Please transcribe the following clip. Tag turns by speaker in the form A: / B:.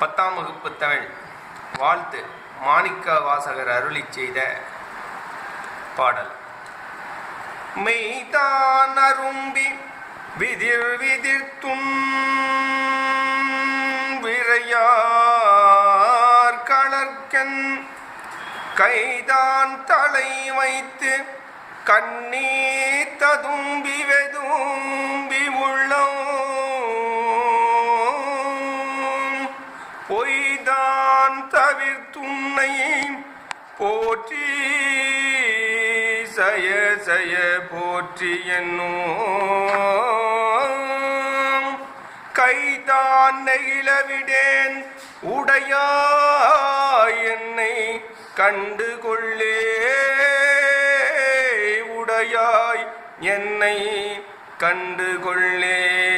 A: பத்தாம் வகுப்பு தமிழ். வாழ்த்து மாணிக்க வாசகர் அருளி செய்த பாடல். மெய்தான் அரும்பி விதிர் விதிர்த்தும் விரையார் களர்க்கன் கைதான் தலை வைத்து கண்ணீர் பொய்தான் தவிர்த்துன்னை போற்றி சய சய போற்றி என்னும். கைதான் நெகிழவிடேன் உடையா என்னை கண்டு கொள்ளே. உடையாய் என்னை கண்டு கொள்ளே.